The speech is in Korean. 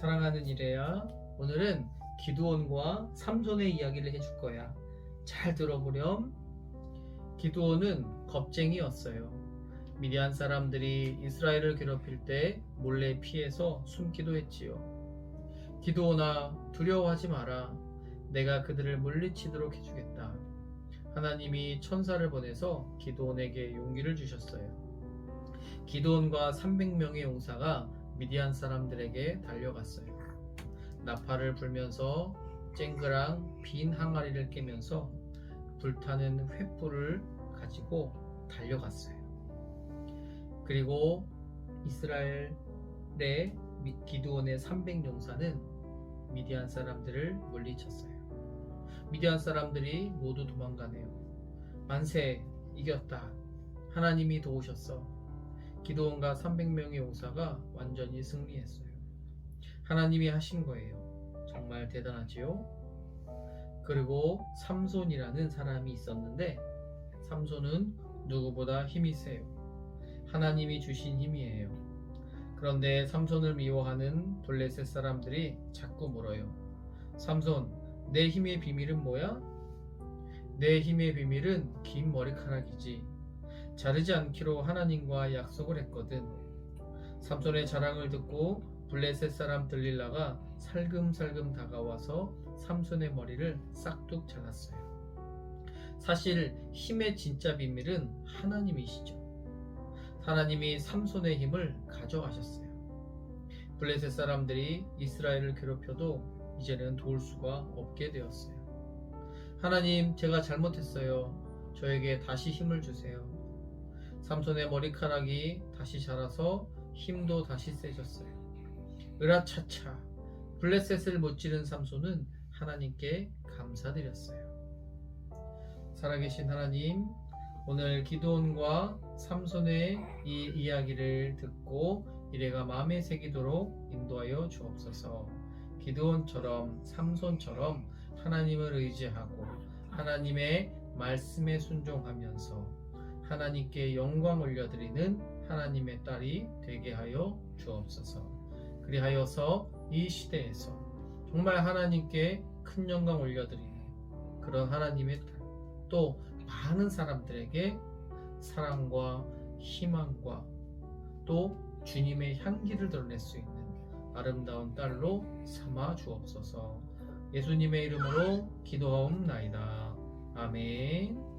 사랑하는 이래야 오늘은 기드온과 삼손의 이야기를 해줄 거야. 잘 들어보렴. 기드온은 겁쟁이였어요. 미디안 사람들이 이스라엘을 괴롭힐 때 몰래 피해서 숨기도 했지요. 기드온아 두려워하지 마라. 내가 그들을 물리치도록 해주겠다. 하나님이 천사를 보내서 기드온에게 용기를 주셨어요. 기드온과 300명의 용사가 미디안 사람들에게 달려갔어요. 나팔을 불면서 쨍그랑 빈 항아리를 깨면서 불타는 횃불을 가지고 달려갔어요. 그리고 이스라엘의 미- 기드온의 300용사는 미디안 사람들을 물리쳤어요. 미디안 사람들이 모두 도망가네요. 만세 이겼다. 하나님이 도우셨어. 기도원과 300명의 용사가 완전히 승리했어요. 하나님이 하신 거예요. 정말 대단하지요? 그리고 삼손이라는 사람이 있었는데 삼손은 누구보다 힘이 세요. 하나님이 주신 힘이에요. 그런데 삼손을 미워하는 블레셋 사람들이 자꾸 물어요. 삼손, 내 힘의 비밀은 뭐야? 내 힘의 비밀은 긴 머리카락이지. 자르지 않기로 하나님과 약속을 했거든. 삼손의 자랑을 듣고 블레셋 사람 들릴라가 살금살금 다가와서 삼손의 머리를 싹둑 잘랐어요. 사실 힘의 진짜 비밀은 하나님이시죠. 하나님이 삼손의 힘을 가져가셨어요. 블레셋 사람들이 이스라엘을 괴롭혀도 이제는 도울 수가 없게 되었어요. 하나님, 제가 잘못했어요. 저에게 다시 힘을 주세요. 삼손의 머리카락이 다시 자라서 힘도 다시 세졌어요. 으라차차 블레셋을 못 지른 삼손은 하나님께 감사드렸어요. 살아계신 하나님, 오늘 기도원과 삼손의 이 이야기를 듣고 이래가 마음에 새기도록 인도하여 주옵소서. 기도원처럼 삼손처럼 하나님을 의지하고 하나님의 말씀에 순종하면서 하나님께 영광 올려드리는 하나님의 딸이 되게 하여 주옵소서. 그리하여서 이 시대에서 정말 하나님께 큰 영광 올려드리는 그런 하나님의 딸, 또 많은 사람들에게 사랑과 희망과 또 주님의 향기를 드러낼 수 있는 아름다운 딸로 삼아 주옵소서. 예수님의 이름으로 기도하옵나이다. 아멘.